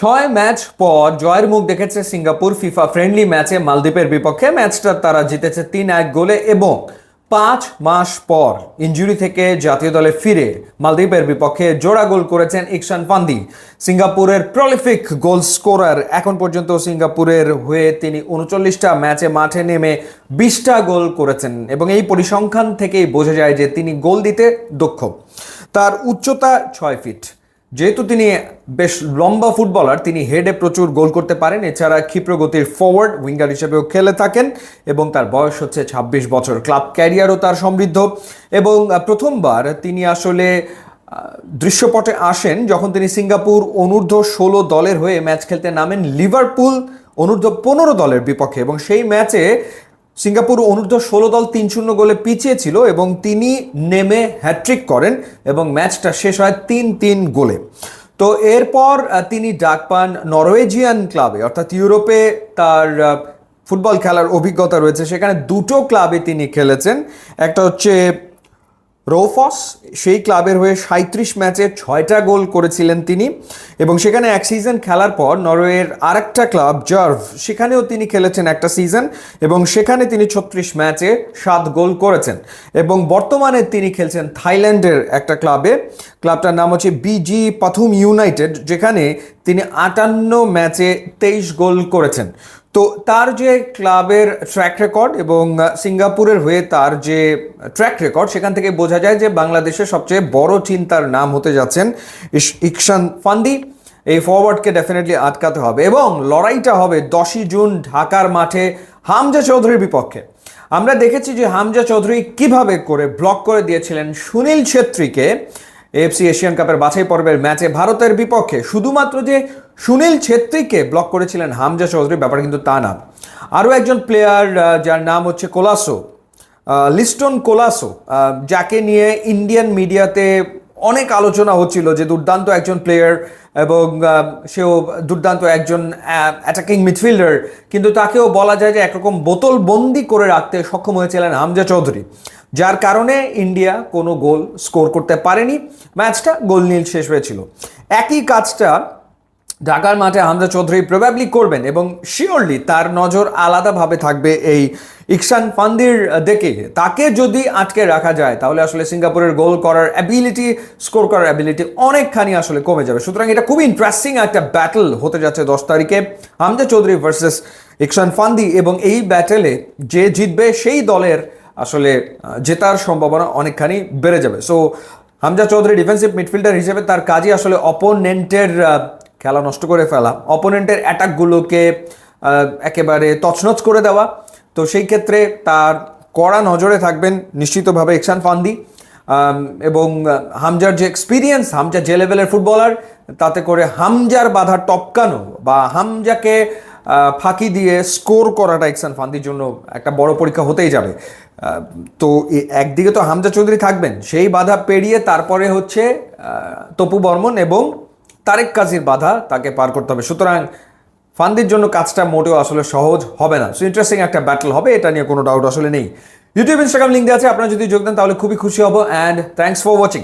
ছয় ম্যাচ পর জয়ের মুখ দেখেছে সিঙ্গাপুর ফিফা ফ্রেন্ডলি ম্যাচে মালদ্বীপের বিপক্ষে। ম্যাচটা তারা জিতেছে তিন এক গোলে এবং পাঁচ মাস পর ইনজুরি থেকে জাতীয় দলে ফিরে মালদ্বীপের বিপক্ষে জোড়া গোল করেছেন ইকশান পান্দি সিঙ্গাপুরের প্রলিফিক গোল স্কোরার এখন পর্যন্ত সিঙ্গাপুরের হয়ে তিনি উনচল্লিশটা ম্যাচে মাঠে নেমে বিশটা গোল করেছেন এবং এই পরিসংখ্যান থেকেই বোঝা যায় যে তিনি গোল দিতে দক্ষ তার উচ্চতা ছয় ফিট। যেহেতু তিনি বেশ লম্বা ফুটবলার, তিনি হেডে প্রচুর গোল করতে পারেন। এছাড়া ক্ষিপ্রগতির ফরওয়ার্ড উইঙ্গার হিসেবেও খেলে থাকেন এবং তার বয়স হচ্ছে ২৬ বছর। ক্লাব ক্যারিয়ারও তার সমৃদ্ধ। এবং প্রথমবার তিনি আসলে দৃশ্যপটে আসেন যখন তিনি সিঙ্গাপুর অনূর্ধ্ব ষোলো দলের হয়ে ম্যাচ খেলতে নামেন লিভারপুল অনূর্ধ্ব পনেরো দলের বিপক্ষে। এবং সেই ম্যাচে সিঙ্গাপুর অনূর্ধ্ব ষোলো দল তিন শূন্য গোলে পিছিয়ে ছিল এবং তিনি নেমে হ্যাট্রিক করেন এবং ম্যাচটা শেষ হয় তিন তিন গোলে। তো এরপর তিনি ডাক পান নরওয়েজিয়ান ক্লাবে, অর্থাৎ ইউরোপে তার ফুটবল খেলার অভিজ্ঞতা রয়েছে। সেখানে দুটো ক্লাবে তিনি খেলেছেন। একটা হচ্ছে রোফস সেই ক্লাবের হয়ে সাঁত্রিশ ম্যাচে ছয়টা গোল করেছিলেন তিনি এবং সেখানে এক সিজন খেলার পর নরওয়ের আরেকটা ক্লাব, জার্ভ, সেখানেও তিনি খেলেছেন একটা সিজন এবং সেখানে তিনি ছত্রিশ ম্যাচে সাত গোল করেছেন এবং বর্তমানে তিনি খেলছেন থাইল্যান্ডের একটা ক্লাবে। ক্লাবটার নাম হচ্ছে বিজি পাথুম ইউনাইটেড যেখানে তিনি আটান্ন ম্যাচে তেইশ গোল করেছেন। তো তার যে ক্লাবের ট্র্যাক রেকর্ড এবং সিঙ্গাপুরের হয়ে তার যে ট্র্যাক রেকর্ড সেখান থেকে বোঝা যায় যে বাংলাদেশের সবচেয়ে বড় চিন্তার নাম হতে যাচ্ছেন ইকশান ফান্দি। এই ফরওয়ার্ডকে ডেফিনেটলি আটকাতে হবে এবং লড়াইটা হবে দশই জুন ঢাকার মাঠে হামজা চৌধুরীর বিপক্ষে। আমরা দেখেছি যে হামজা চৌধুরী কীভাবে করে ব্লক করে দিয়েছিলেন সুনীল ছেত্রীকে। এএফসি এশিয়ান কাপের বাছাই পর্বের ম্যাচে ভারতের বিপক্ষে শুধুমাত্র যে সুনীল ছেত্রীকে ব্লক করেছিলেন হামজা চৌধুরী ব্যাপার কিন্তু তা না। আরও একজন প্লেয়ার যার নাম হচ্ছে কোলাসো লিস্টন কোলাসো যাকে নিয়ে ইন্ডিয়ান মিডিয়াতে অনেক আলোচনা হচ্ছিল যে দুর্দান্ত একজন প্লেয়ার এবং সেও দুর্দান্ত একজন অ্যাটাকিং মিডফিল্ডার কিন্তু তাকেও বলা যায় যে একরকম বোতল বন্দি করে রাখতে সক্ষম হয়েছিলেন হামজা চৌধুরী, যার কারণে ইন্ডিয়া কোনো গোল স্কোর করতে পারেনি। ম্যাচটা গোল নীল শেষ হয়েছিল। একই কাজটা ঢাকার মাঠে হামজা চৌধুরী প্রবাবলি করবেন এবং শিওরলি তার নজর আলাদাভাবে থাকবে এই ইকশান ফান্দির দেখে তাকে যদি আটকে রাখা যায়, তাহলে আসলে সিঙ্গাপুরের গোল করার অ্যাবিলিটি স্কোর করার অ্যাবিলিটি অনেকখানি আসলে কমে যাবে। সুতরাং এটা খুবই ইন্টারেস্টিং একটা ব্যাটল হতে যাচ্ছে দশ তারিখে। Hamza Chowdhury versus Ikhsan Fandi এবং এই ব্যাটেলে যে জিতবে সেই দলের আসলে জেতার সম্ভাবনা অনেকখানি বেড়ে যাবে। So Hamza Chowdhury defensive midfielder হিসেবে তার কাজই আসলে অপোনেন্টের খেলা নষ্ট করে ফেলা। অপোনেন্টের অ্যাটাকগুলোকে একেবারে তছনছ করে দেওয়া। তো সেই ক্ষেত্রে তার কড়া নজরে থাকবেন নিশ্চিতভাবে ইকশান ফান্দি এবং হামজার যে এক্সপিরিয়েন্স হামজা যে লেভেলের ফুটবলার তাতে করে হামজার বাধা টপকানো বা হামজাকে ফাঁকি দিয়ে স্কোর করাটা ইকসান ফান্দির জন্য একটা বড় পরীক্ষা হতেই যাবে। তো একদিকে তো হামজা চৌধুরী থাকবেন, সেই বাধা পেরিয়ে তারপরে হচ্ছে তপু বর্মন এবং তারেক কাজীর বাধা তাকে পার করতে হবে। সুতরাং ফান্দির জন্য কাজটা মোটেও আসলে সহজ হবে না। সো ইন্টারেস্টিং একটা ব্যাটল হবে, এটা নিয়ে কোনো ডাউট আসলে নেই। ইউটিউব ইনস্টাগ্রাম লিঙ্ক দেওয়া আছে, আপনারা যদি যোগ দেন তাহলে খুবই খুশি হব অ্যান্ড থ্যাংকস ফর ওয়াচিং